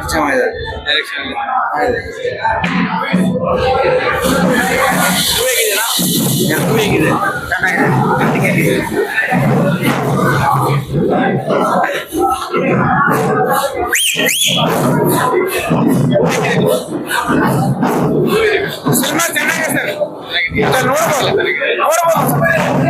ಅದು ಚೆನ್ನಾಗಿದೆ ಹೇಗಿದೆ. ಚೆನ್ನಾಗಿದೆ. ಸಿನಿಮಾ ಚೆನ್ನಾಗಿದೆ ಸರ್. ನೋಡ್ಬೋದು. ನೋಡ್ಬೋದು.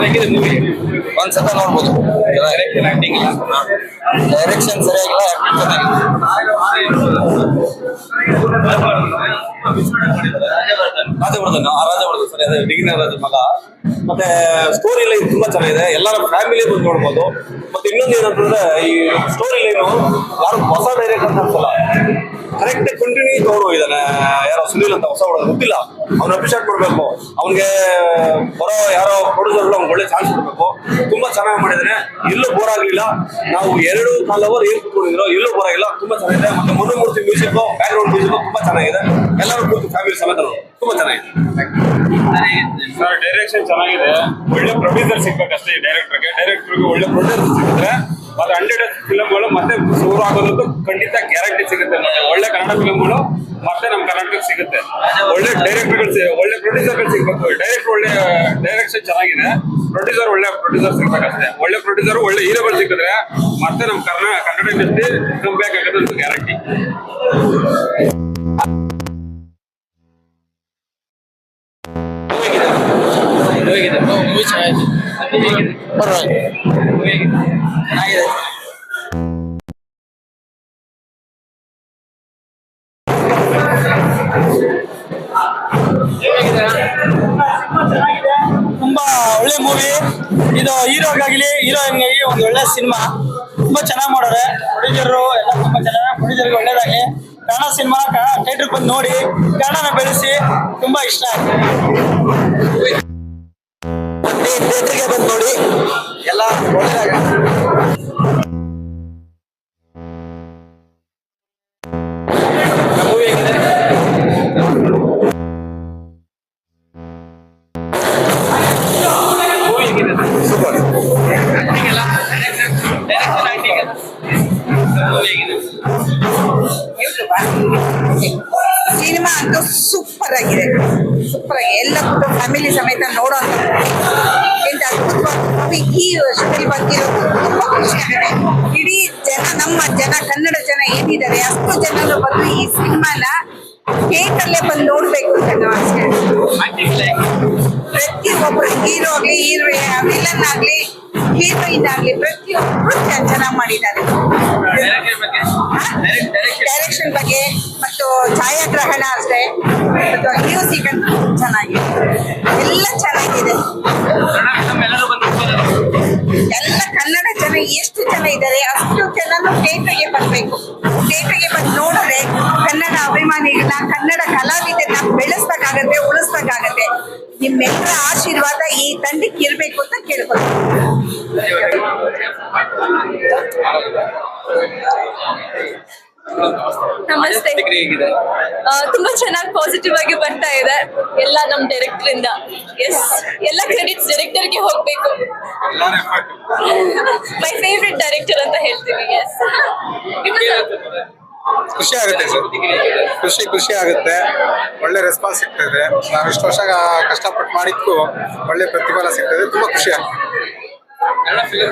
ಹೇಗಿದೆ ಕಾಮಿಡಿ ಚೆನ್ನಾಗಿದೆ ಒಂದ್ಸತ ನೋಡ್ಬೋದು ಡೈರೆಕ್ಷನ್ ಸರಿಯಾಗಿಲ್ಲ ರಾಜವರ್ಧನ್, ಆ ರಾಜವರ್ಧನ್ ಸರಿ, ಅದೇ ಡಿಗ್ರಿ ರಾಜ ಮಗ. ಮತ್ತೆ ಸ್ಟೋರಿ ಲೈನ್ ತುಂಬಾ ಚೆನ್ನಾಗಿದೆ. ಎಲ್ಲರ ಫ್ಯಾಮಿಲಿ ಬಂದು ನೋಡ್ಬೋದು. ಮತ್ತೆ ಇನ್ನೊಂದು ಏನಂತಂದ್ರೆ, ಈ ಸ್ಟೋರಿ ಲೈನು ಯಾರು ಹೊಸ ಡೈರೆಕ್ಟ್ ಅಂತ ಅನ್ಸಲ್ಲ. ಕರೆಕ್ಟ್ ಕಂಟಿನ್ಯೂ ಅವರು ಹೋಗಿದ್ದಾನೆ. ಯಾರೋ ಸುನೀಲ್ ಅಂತ ಹೊಸ ಹುಡುಗ, ಗೊತ್ತಿಲ್ಲ. ಅವ್ನ ಅಪ್ರಿಷಿಯೇಟ್ ಮಾಡ್ಬೇಕು ಅವ್ನಿಗೆ ಬರೋ ಯಾರೋ ಪ್ರೊಡ್ಯೂಸರ್ಗಳು ಅವ್ನಿಗೆ ಒಳ್ಳೆ ಚಾನ್ಸ್ ಕೊಡಬೇಕು. ತುಂಬಾ ಚೆನ್ನಾಗಿ ಮಾಡಿದಾನೆ. ಎಲ್ಲೂ ಬೋರ್ ಆಗಲಿಲ್ಲ. ನಾವು ಎರಡು ಕಾಲ್ ಅವರ್ ಏನ್ ಕೂತ್ಕೊಂಡಿದ್ರು ಎಲ್ಲೂ ಬೋರ್ ಆಗಿಲ್ಲ. ತುಂಬಾ ಚೆನ್ನಾಗಿದೆ. ಮತ್ತೆ ಮನುಮೂರ್ತಿ ಮ್ಯೂಸಿಕ್ ಬ್ಯಾಕ್ ಮ್ಯೂಸಿಕ್ ತುಂಬಾ ಚೆನ್ನಾಗಿದೆ. ಎಲ್ಲರೂ ಕೂತು ಫ್ಯಾಮಿಲಿ ಸಮೇತ ತುಂಬಾ ಚೆನ್ನಾಗಿದೆ. ಸರ್ ಡೈರೆಕ್ಷನ್ ಚೆನ್ನಾಗಿದೆ. ಒಳ್ಳೆ ಪ್ರೊಡ್ಯೂಸರ್ ಸಿಗ್ಬೇಕಷ್ಟೇ ಡೈರೆಕ್ಟರ್ಗೆ ಡೈರೆಕ್ಟರ್ಗೆ ಒಳ್ಳೆ ಪ್ರೊಡ್ಯೂಸರ್ ಸಿಕ್ಕಿದ್ರೆ ಮತ್ತೆ ಹಂಡ್ರೆಡ್ ಫಿಲಮ್ಗಳು ಮತ್ತೆ ಶುರು ಆಗೋದಂತೂ ಖಂಡಿತ ಗ್ಯಾರಂಟಿ ಸಿಗುತ್ತೆ. ಮತ್ತೆ ಒಳ್ಳೆ ಕನ್ನಡ ಫಿಲಮ್ಗಳು ಮತ್ತೆ ನಮ್ಮ ಕರ್ನಾಟಕಕ್ಕೆ ಸಿಗುತ್ತೆ. ಒಳ್ಳೆ ಡೈರೆಕ್ಟರ್ಗಳು ಒಳ್ಳೆ ಪ್ರೊಡ್ಯೂಸರ್ಗಳು ಸಿಗ್ಬೇಕು. ಡೈರೆಕ್ಟ್ ಒಳ್ಳೆ ಡೈರೆಕ್ಷನ್ ಚೆನ್ನಾಗಿದೆ. ಪ್ರೊಡ್ಯೂಸರ್ ಒಳ್ಳೆ ಪ್ರೊಡ್ಯೂಸರ್ ಸಿಗ್ಬೇಕಷ್ಟೇ. ಒಳ್ಳೆ ಪ್ರೊಡ್ಯೂಸರ್ ಒಳ್ಳೆ ಹೀರೋಗಳು ಸಿಕ್ಕಿದ್ರೆ ಮತ್ತೆ ನಮ್ಮ ಕರ್ನಾ, ಕನ್ನಡ ಇಂಡಸ್ಟ್ರಿ ಕಮ್ ಬ್ಯಾಕ್ ಅಂತ ಗ್ಯಾರಂಟಿ ಮೂವಿ ಚೆನ್ನಾಗಿದೆ. ಪರವಾಗಿಲ್ಲ ಚೆನ್ನಾಗಿದೆ ತುಂಬಾ ಒಳ್ಳೆ ಮೂವಿ ಇದು ಹೀರೋಗಾಗ್ಲಿ ಹೀರೋಯಿನ್ಗಾಗಿ ಒಂದು ಒಳ್ಳೆ ಸಿನಿಮಾ ತುಂಬಾ ಚೆನ್ನಾಗಿ ಮಾಡೋರೆ ಪ್ರೊಡ್ಯೂಸರು ಎಲ್ಲ ತುಂಬಾ ಚೆನ್ನಾಗಿ ಪ್ರೊಡ್ಯೂಸರ್ಗೆ ಒಳ್ಳೇದಾಗಿ ಕನ್ನಡ ಸಿನಿಮಾ ಥಿಯೇಟರ್ ಬಂದು ನೋಡಿ, ಕನ್ನಡನ ಬೆಳೆಸಿ, ತುಂಬಾ ಇಷ್ಟ ಆಯ್ತು ಥಿಯೇಟರ್ಗೆ ಬಂದು ನೋಡಿ ಎಲ್ಲ ಒಳ್ಳೇದಾಗ ಸಮೇತ ಎಂತ ಅದ್ಭುತವಾದ ಮೂವಿ ಈ ಶಕ್ತಿ ಬಂದಿರೋದು ತುಂಬಾ ಖುಷಿ ಆಗಿದೆ. ಇಡೀ ಜನ ನಮ್ಮ ಜನ ಕನ್ನಡ ಜನ ಏನಿದ್ದಾರೆ ಅಷ್ಟು ಜನರು ಬಂದು ಈ ಸಿನಿಮಾನ ಥಿಯೇಟರ್ಲೇ ಬಂದು ನೋಡ್ಬೇಕು ಅಂತ ನಾವು ಅಷ್ಟೇ ಪ್ರತಿಯೊಬ್ಬರು ಹೀರೋ ಆಗ್ಲಿ ಹೀರೋ ವಿಲನ್ ಆಗ್ಲಿ ಹೀರೋಯಿನ್ ಆಗ್ಲಿ ಪ್ರತಿಯೊಬ್ಬರು ಚೆನ್ನಾಗಿ ಮಾಡಿದ್ದಾರೆ. ಡೈರೆಕ್ಷನ್ ಬಗ್ಗೆ ಮತ್ತು ಛಾಯಾಗ್ರಹಣ ಅಷ್ಟೇ. ಮತ್ತು ಮ್ಯೂಸಿಕ್ ಅಂತ ಚೆನ್ನಾಗಿದೆ. ಎಲ್ಲ ಚೆನ್ನಾಗಿದೆ. ಎಲ್ಲ ಕನ್ನಡ ಜನ ಎಷ್ಟು ಜನ ಇದ್ದಾರೆ? ಅಷ್ಟು ಜನನು ಥಿಯೇಟರ್ಗೆ ಬರಬೇಕು. ಥಿಯೇಟರ್ಗೆ ಬಂದು ನೋಡಿದ್ರೆ ಕನ್ನಡ ಅಭಿಮಾನಿಗಳನ್ನ, ಕನ್ನಡ ಕಲಾವಿದರನ್ನ ಬೆಳೆಸ್ಬೇಕಾಗತ್ತೆ, ಉಳಿಸ್ಬೇಕಾಗತ್ತೆ. ನಿಮ್ಮೆಲ್ಲರ ಆಶೀರ್ವಾದ ಈ ತಂಡಕ್ಕೆ ಇರಬೇಕು ಅಂತ ಕೇಳ್ಕೊಳ್ತೀನಿ. ನಮಸ್ತೆ. ತುಂಬಾ ಚೆನ್ನಾಗಿ ಪಾಸಿಟಿವ್ ಆಗಿ ಬರ್ತಾ ಇದೆ. ಎಲ್ಲ ನಮ್ ಡೈರೆಕ್ಟರ್ ಇಂದ. ಎಸ್ ಎಲ್ಲ ಕ್ರೆಡಿಟ್ಸ್ ಡೈರೆಕ್ಟರ್ಗೆ ಹೋಗ್ಬೇಕು. ಮೈ ಫೇವ್ರೆಟ್ ಡೈರೆಕ್ಟರ್ ಅಂತ ಹೇಳ್ತೀವಿ ಎಸ್ ಖುಷಿ ಆಗುತ್ತೆ ಸರ್. ಖುಷಿ ಖುಷಿ ಆಗುತ್ತೆ. ಒಳ್ಳೆ ರೆಸ್ಪಾನ್ಸ್ ಸಿಗ್ತದೆ. ನಾವು ಇಷ್ಟು ವರ್ಷ ಕಷ್ಟಪಟ್ಟು ಮಾಡಿದ್ಕು ಒಳ್ಳೆ ಪ್ರತಿಫಲ ಸಿಗ್ತದೆ. ತುಂಬಾ ಖುಷಿ ಆಗ್ತದೆ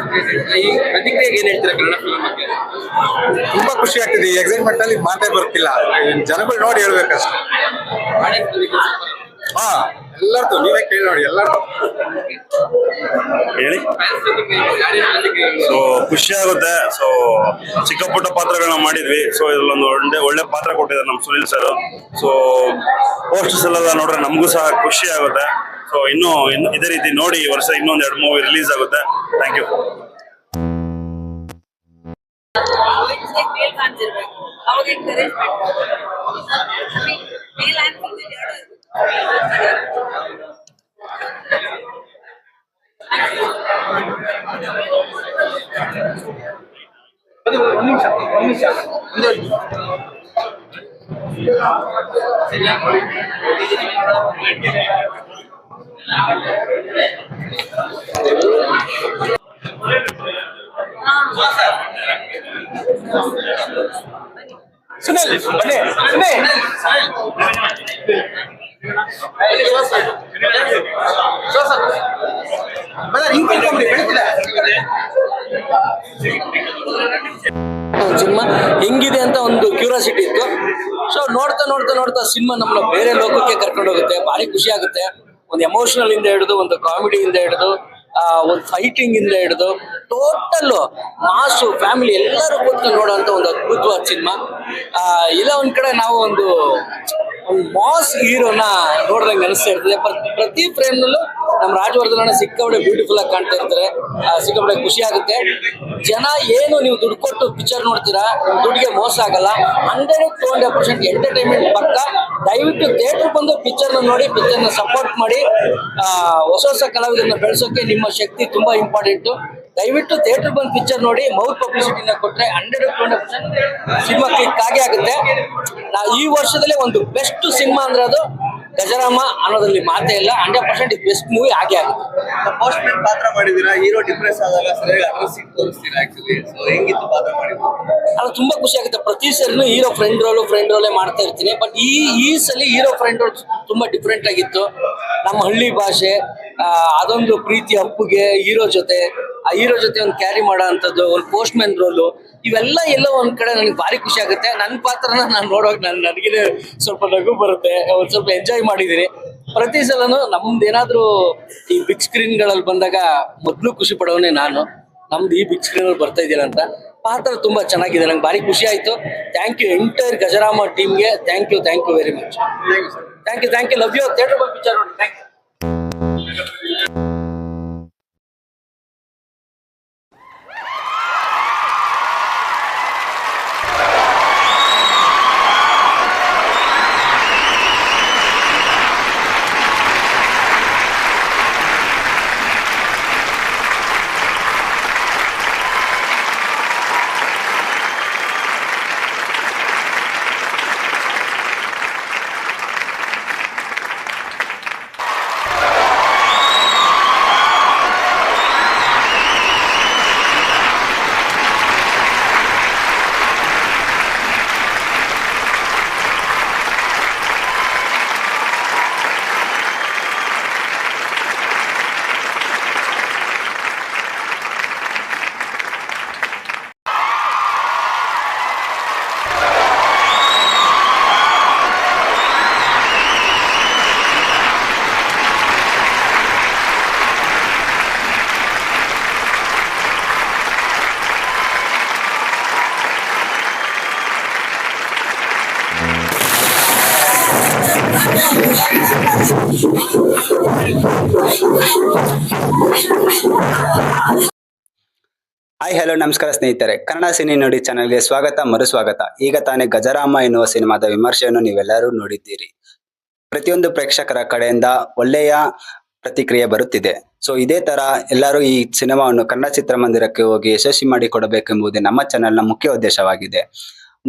ಪ್ರತಿಕ್ರಿಯೆಗೆ ಏನ್ ಹೇಳ್ತೀರಾ ಕನ್ನಡ ಬಗ್ಗೆ? ತುಂಬಾ ಖುಷಿ ಆಗ್ತಿದೆ. ಈ ಎಕ್ಸೈಟ್ಮೆಂಟ್ ಅಲ್ಲಿ ಮಾತೇ ಬರ್ತಿಲ್ಲ. ಜನಗಳು ನೋಡಿ ಹೇಳ್ಬೇಕಷ್ಟೇ. ಹಾ ಎಲ್ಲರದು ನೀವೇ ಕೇಳಿ ನೋಡಿ ಎಲ್ಲರದು. ಹೇಳಿ. ಸೊ ಖುಷಿ ಆಗುತ್ತೆ. ಸೊ ಚಿಕ್ಕ ಪುಟ್ಟ ಪಾತ್ರಗಳನ್ನ ಮಾಡಿದ್ವಿ. ಸೊ ಇದ್ರಲ್ಲೊಂದು ಒಳ್ಳೆ ಒಳ್ಳೆ ಪಾತ್ರ ಕೊಟ್ಟಿದ್ದಾರೆ ನಮ್ಮ ಸುನೀಲ್ ಸರ್ ಸೊ ಪೋಸ್ಟರ್ಸ್ ಎಲ್ಲ ನೋಡ್ರೆ ನಮಗೂ ಸಹ ಖುಷಿ ಆಗುತ್ತೆ. ಸೊ ಇನ್ನೂ ಇದೇ ರೀತಿ ನೋಡಿ ಈ ವರ್ಷ ಇನ್ನೊಂದು ಎರಡು ಮೂವಿ ರಿಲೀಸ್ ಆಗುತ್ತೆ. ಥ್ಯಾಂಕ್ ಯು ಮೇಲ್ ಸುನಿಲ್ ಬನ್ನಿ ಸುನಿಲ್ ಸಿನಿಮಾ ಹೆಂಗಿದೆ ಅಂತ ಒಂದು ಕ್ಯೂರಿಯಾಸಿಟಿ ಇತ್ತು. ಸೊ ನೋಡ್ತಾ ನೋಡ್ತಾ ನೋಡ್ತಾ ಸಿನಿಮಾ ನಮ್ಮನ್ನ ಬೇರೆ ಲೋಕಕ್ಕೆ ಕರ್ಕೊಂಡು ಹೋಗುತ್ತೆ ಭಾರಿ ಖುಷಿ ಆಗುತ್ತೆ. ಒಂದು ಎಮೋಷನಲ್ ಇಂದ ಹಿಡಿದು ಒಂದು ಕಾಮಿಡಿಯಿಂದ ಹಿಡಿದು ಆ, ಒಂದು ಫೈಟಿಂಗ್ ಇಂದ ಹಿಡಿದು ಟೋಟಲ್ ಮಾಸು ಫ್ಯಾಮಿಲಿ ಎಲ್ಲರೂ ಕೂತ್ಕೊಂಡು ನೋಡುವಂತ ಒಂದು ಅದ್ಭುತವಾದ ಸಿನಿಮಾ ಇಲ್ಲ ಒಂದ್ ಕಡೆ ನಾವು ಒಂದು ಒಂದು ಮಾಸ್ ಹೀರೋನ ನೋಡ್ದಂಗೆ ಅನಿಸ್ತಾ ಇರ್ತದೆ. ಪ್ರ- ಪ್ರತಿ ಫ್ರೇಮ್ ನಲ್ಲೂ ನಮ್ಮ ರಾಜವರ್ಧನ ಸಿಕ್ಕಾಪಡೆ ಬ್ಯೂಟಿಫುಲ್ ಆಗಿ ಕಾಣ್ತಾ ಇರ್ತಾರೆ. ಆ, ಸಿಕ್ಕಾಪಟ್ಟೆ ಖುಷಿ ಆಗುತ್ತೆ. ಜನ ಏನು ನೀವು ದುಡ್ಡು ಕೊಟ್ಟು ಪಿಕ್ಚರ್ ನೋಡ್ತೀರಾ ದುಡ್ಡಿಗೆ ಮೋಸ ಆಗಲ್ಲ. Hundred to hundred percent entertainment ಪಕ್ಕ. ದಯವಿಟ್ಟು ಥಿಯೇಟರ್ ಬಂದು ಪಿಕ್ಚರ್ನ ನೋಡಿ ಪಿಕ್ಚರ್ನ ಸಪೋರ್ಟ್ ಮಾಡಿ ಹೊಸ ಹೊಸ ಕಲಾವಿದರನ್ನ ಬೆಳೆಸೋಕೆ ನಿಮ್ಮ ಶಕ್ತಿ ತುಂಬಾ ಇಂಪಾರ್ಟೆಂಟ್ ದಯವಿಟ್ಟು ಥಿಯೇಟರ್ ಬಂದ್ ಪಿಕ್ಚರ್ ನೋಡಿ ಮೌತ್ ಪಬ್ಲಿಸಿಟಿನ ಕೊಟ್ಟರೆ ಹಂಡ್ರೆಡ್ ಸಿನಿಮಾ ಕ್ಲಿಕ್ ಆಗೇ ಆಗುತ್ತೆ. ನಾ ಈ ವರ್ಷದಲ್ಲೇ ಒಂದು ಬೆಸ್ಟ್ ಸಿನಿಮಾ ಅಂದ್ರೆ ಅದು ಗಜರಾಮ ಅನ್ನೋದ್ರಲ್ಲಿ ಮಾತೇ ಇಲ್ಲ. ಹಂಡ್ರೆಡ್ ಪರ್ಸೆಂಟ್ ಬೆಸ್ಟ್ ಮೂವಿ ಆಗೇ ಆಗುತ್ತೆ. ಪೋಸ್ಟ್ ಮ್ಯಾನ್ ಪಾತ್ರ ಮಾಡಿದೀರಾ ಹೀರೋ ಡಿಪ್ರೆಸ್ ಆದಾಗ ಸರಿಯಾಗಿ ಅಡ್ರೆಸ್ ತೋರಿಸ್ತೀರಾ ಆಕ್ಚುಲಿ ಸೊ ಹೆಂಗಿತ್ತು ಪಾತ್ರ ಮಾಡಿದ್ರು ಅಲ್ಲ ತುಂಬಾ ಖುಷಿ ಆಗುತ್ತೆ. ಪ್ರತಿ ಸರಿನೂ ಹೀರೋ ಫ್ರೆಂಡ್ ರೋಲು ಫ್ರೆಂಡ್ ರೋಲೇ ಮಾಡ್ತಾ ಇರ್ತೀನಿ. ಬಟ್ ಈ ಈ ಸಲ ಹೀರೋ ಫ್ರೆಂಡ್ ರೋಲ್ ತುಂಬಾ ಡಿಫ್ರೆಂಟ್ ಆಗಿತ್ತು. ನಮ್ಮ ಹಳ್ಳಿ ಭಾಷೆ ಅದೊಂದು ಪ್ರೀತಿ ಅಪ್ಪುಗೆ ಹೀರೋ ಜೊತೆ ಆ ಹೀರೋ ಜೊತೆ ಒಂದು ಕ್ಯಾರಿ ಮಾಡೋ ಅಂಥದ್ದು ಒಂದು ಪೋಸ್ಟ್ ಮ್ಯಾನ್ ರೋಲು ಇವೆಲ್ಲ ಎಲ್ಲೋ ಒಂದ್ ಕಡೆ ನನಗೆ ಭಾರಿ ಖುಷಿ ಆಗುತ್ತೆ. ನನ್ನ ಪಾತ್ರನ ನಾನು ನೋಡೋಕೆ ನಾನು ನನಗೆ ಸ್ವಲ್ಪ ನಗು ಬರುತ್ತೆ ಒಂದು ಸ್ವಲ್ಪ ಎಂಜಾಯ್ ಮಾಡಿದ್ದೀನಿ ಪ್ರತಿ ಸಲನು ನಮ್ದು ಏನಾದ್ರೂ ಈ ಬಿಗ್ ಸ್ಕ್ರೀನ್ಗಳಲ್ಲಿ ಬಂದಾಗ ಮೊದಲು ಖುಷಿ ಪಡೋನೆ ನಾನು. ನಮ್ದು ಈ ಬಿಗ್ ಸ್ಕ್ರೀನ್ ಅಲ್ಲಿ ಬರ್ತಾ ಇದ್ದೀನಿ ಅಂತ ಪಾತ್ರ ತುಂಬಾ ಚೆನ್ನಾಗಿದೆ ನಂಗೆ ಭಾರಿ ಖುಷಿ ಆಯ್ತು. ಥ್ಯಾಂಕ್ ಯು ಎಂಟೈರ್ ಗಜರಾಮ ಟೀಮ್ಗೆ thank you thank you very much thank you thank you love you theatre ಬಂದು ನೋಡಿ. ಥ್ಯಾಂಕ್ ಯು ಹಾಯ್ ಹಲೋ ನಮಸ್ಕಾರ ಸ್ನೇಹಿತರೆ. ಕನ್ನಡ ಸಿನಿ ನೋಡಿ ಚಾನಲ್ಗೆ ಸ್ವಾಗತ, ಮರುಸ್ವಾಗತ. ಈಗ ತಾನೇ ಗಜರಾಮ ಎನ್ನುವ ಸಿನಿಮಾದ ವಿಮರ್ಶೆಯನ್ನು ನೀವೆಲ್ಲರೂ ನೋಡಿದ್ದೀರಿ. ಪ್ರತಿಯೊಂದು ಪ್ರೇಕ್ಷಕರ ಕಡೆಯಿಂದ ಒಳ್ಳೆಯ ಪ್ರತಿಕ್ರಿಯೆ ಬರುತ್ತಿದೆ. ಸೊ ಇದೇ ತರ ಎಲ್ಲರೂ ಈ ಸಿನಿಮಾವನ್ನು ಕನ್ನಡ ಚಿತ್ರಮಂದಿರಕ್ಕೆ ಹೋಗಿ ಯಶಸ್ವಿ ಮಾಡಿಕೊಡಬೇಕೆಂಬುದೇ ನಮ್ಮ ಚಾನೆಲ್ನ ಮುಖ್ಯ ಉದ್ದೇಶವಾಗಿದೆ.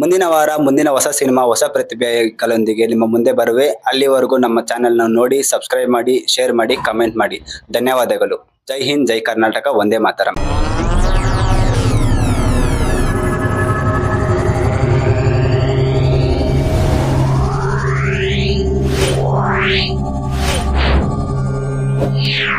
ಮುಂದಿನ ವಾರ, ಮುಂದಿನ ಹೊಸ ಸಿನಿಮಾ, ಹೊಸ ಪ್ರತಿಭೆಗಳೊಂದಿಗೆ ನಿಮ್ಮ ಮುಂದೆ ಬರುವೆ. ಅಲ್ಲಿವರೆಗೂ ನಮ್ಮ ಚಾನೆಲ್ನ ನೋಡಿ ಸಬ್ಸ್ಕ್ರೈಬ್ ಮಾಡಿ ಶೇರ್ ಮಾಡಿ ಕಮೆಂಟ್ ಮಾಡಿ. ಧನ್ಯವಾದಗಳು. ಜೈ ಹಿಂದ್, ಜೈ ಕರ್ನಾಟಕ. ಒಂದೇ ಮಾತರಂ. Yeah.